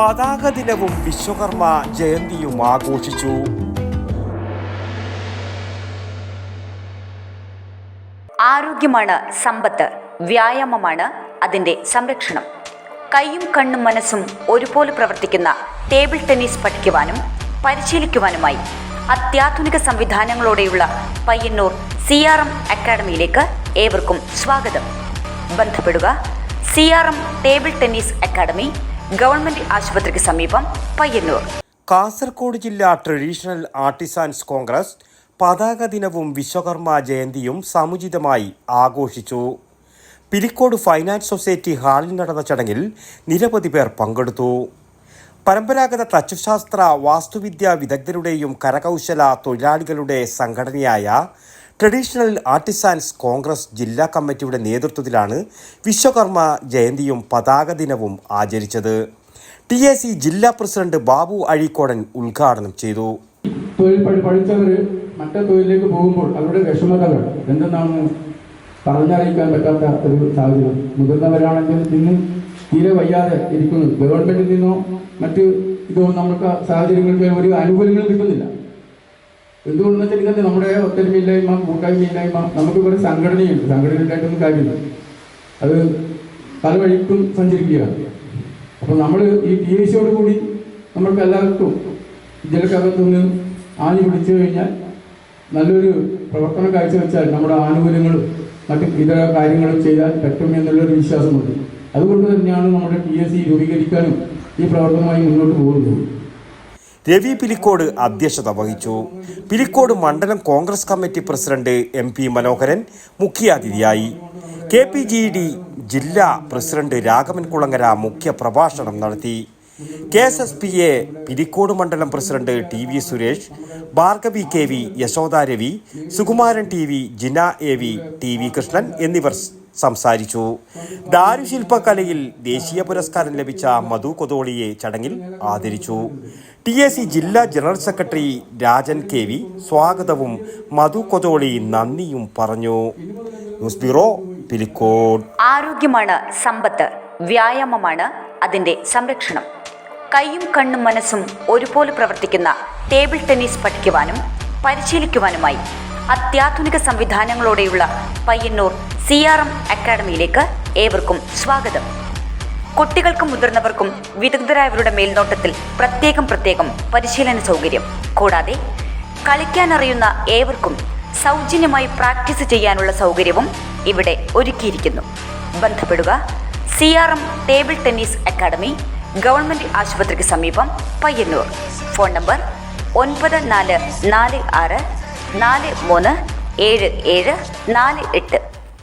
പതാക ദിനവും വിശ്വകർമ്മ ജയന്തിയും ആഘോഷിച്ചു. ആരോഗ്യമാണ് സമ്പത്ത് വ്യായാമമാണ് അതിന്റെ സംരക്ഷണം. കൈയും കണ്ണും മനസ്സും ഒരുപോലെ പ്രവർത്തിക്കുന്ന ടേബിൾ ടെന്നീസ് പഠിക്കുവാനും പരിശീലിക്കുവാനുമായി അത്യാധുനിക സംവിധാനങ്ങളോടെയുള്ള പയ്യന്നൂർ സി ആർ എം അക്കാഡമിയിലേക്ക് ഏവർക്കും സ്വാഗതം. ബന്ധപ്പെടുക C R M table tennis academy government ആശുപത്രിക്ക് സമീപം പയ്യന്നൂർ. കാസർഗോഡ് ജില്ലാ ട്രഡീഷണൽ ആർട്ടിസാൻസ് കോൺഗ്രസ് പതാക ദിനവും വിശ്വകർമ്മ ജയന്തിയും സമുചിതമായി ആഘോഷിച്ചു. പിലിക്കോട് ഫൈനാൻസ് സൊസൈറ്റി ഹാളിൽ നടന്ന ചടങ്ങിൽ നിരവധി പേർ പങ്കെടുത്തു. പരമ്പരാഗത തച്ചുശാസ്ത്ര വാസ്തുവിദ്യാ വിദഗ്ധരുടെയും കരകൗശല തൊഴിലാളികളുടെ സംഘടനയായ ട്രഡീഷണൽ ആർട്ടിസാൻസ് കോൺഗ്രസ് ജില്ലാ കമ്മിറ്റിയുടെ നേതൃത്വത്തിലാണ് വിശ്വകർമ്മ ജയന്തിയും പതാക ദിനവും ആചരിച്ചത്. ടി എ സി ജില്ലാ പ്രസിഡന്റ് ബാബു അഴീക്കോടൻ ഉദ്ഘാടനം ചെയ്തു. പഠിച്ചവർ മറ്റേ തൊഴിലിലേക്ക് പോകുമ്പോൾ അവരുടെ വിഷമതകൾ എന്തെന്നാണ് പറഞ്ഞറിയിക്കാൻ പറ്റാത്ത ഒരു സാഹചര്യം. മുതിർന്നവരാണെങ്കിൽ ഇന്ന് തീരെ വയ്യാതെ ഇരിക്കുന്നു. ഗവൺമെന്റിൽ നിന്നോ മറ്റ് ഇതോ നമുക്ക് സാഹചര്യങ്ങൾക്ക് ഒരു ആനുകൂല്യങ്ങൾ കിട്ടുന്നില്ല. എന്തുകൊണ്ടെന്ന് വെച്ചിട്ടുണ്ടെങ്കിൽ നമ്മുടെ ഒത്തൊരുമയില്ലായ്മ കൂട്ടായ്മയില്ലായ്മ നമുക്ക് ഇവിടെ സംഘടനയുണ്ട്. സംഘടനയിലായിട്ടൊന്നും കാര്യമില്ല. അത് പല വഴിക്കും സഞ്ചരിക്കുകയാണ്. അപ്പോൾ നമ്മൾ ഈ പി എസ് സിയോട് കൂടി നമ്മൾക്ക് എല്ലാവർക്കും ഇതിലക്കകത്തുനിന്ന് ആഞ്ഞു പിടിച്ചു കഴിഞ്ഞാൽ നല്ലൊരു പ്രവർത്തനം കാഴ്ചവെച്ചാൽ നമ്മുടെ ആനുകൂല്യങ്ങളും മറ്റു ഇതര കാര്യങ്ങളും ചെയ്താൽ പറ്റും എന്നുള്ളൊരു വിശ്വാസമുണ്ട്. അതുകൊണ്ട് തന്നെയാണ് നമ്മുടെ പി എസ് സി രൂപീകരിക്കാനും ഈ പ്രവർത്തനമായി മുന്നോട്ട് പോകുന്നത്. രവി പിലിക്കോട് അധ്യക്ഷത വഹിച്ചു. പിലിക്കോട് മണ്ഡലം Congress committee president M P Manoharan മുഖ്യാതിഥിയായി. കെ പി ജി ഡി ജില്ലാ പ്രസിഡന്റ് രാഘവൻ കുളങ്ങര മുഖ്യ പ്രഭാഷണം നടത്തി. K S S P A Pilicode മണ്ഡലം president T V Suresh Bhargavi K V Yashoda Ravi Sukumaran T V Jina A V T V Krishnan എന്നിവർ സംസാരിച്ചു. ദാരുശില്പകലയിൽ ദേശീയ പുരസ്കാരം ലഭിച്ച മധു കൊതോളിയെ ചടങ്ങിൽ ആദരിച്ചു. ടി എ സി ജില്ലാ general secretary Rajan K V സ്വാഗതവും മധു കൊതോളി നന്ദിയും പറഞ്ഞു. ന്യൂസ് ബ്യൂറോ പിലിക്കോട് ആരോഗ്യമാണ് സമ്പത്ത് വ്യായാമമാണ് അതിന്റെ സംരക്ഷണം. കൈയും കണ്ണും മനസ്സും ഒരുപോലെ പ്രവർത്തിക്കുന്ന ടേബിൾ ടെന്നീസ് പഠിക്കുവാനും പരിശീലിക്കുവാനുമായി അത്യാധുനിക സംവിധാനങ്ങളോടെയുള്ള പയ്യന്നൂർ സി ആർ എം അക്കാഡമിയിലേക്ക് ഏവർക്കും സ്വാഗതം. കുട്ടികൾക്കും മുതിർന്നവർക്കും വിദഗ്ധരായവരുടെ മേൽനോട്ടത്തിൽ പ്രത്യേകം പ്രത്യേകം പരിശീലന സൗകര്യം. കൂടാതെ കളിക്കാനറിയുന്ന ഏവർക്കും സൗജന്യമായി പ്രാക്ടീസ് ചെയ്യാനുള്ള സൗകര്യവും ഇവിടെ ഒരുക്കിയിരിക്കുന്നു. ബന്ധപ്പെടുക C R M table tennis academy government ആശുപത്രിക്ക് സമീപം പയ്യന്നൂർ. ഫോൺ നമ്പർ ഒൻപത് നാല് നാല് ആറ് നാല് മൂന്ന് ഏഴ് ഏഴ് നാല് എട്ട്.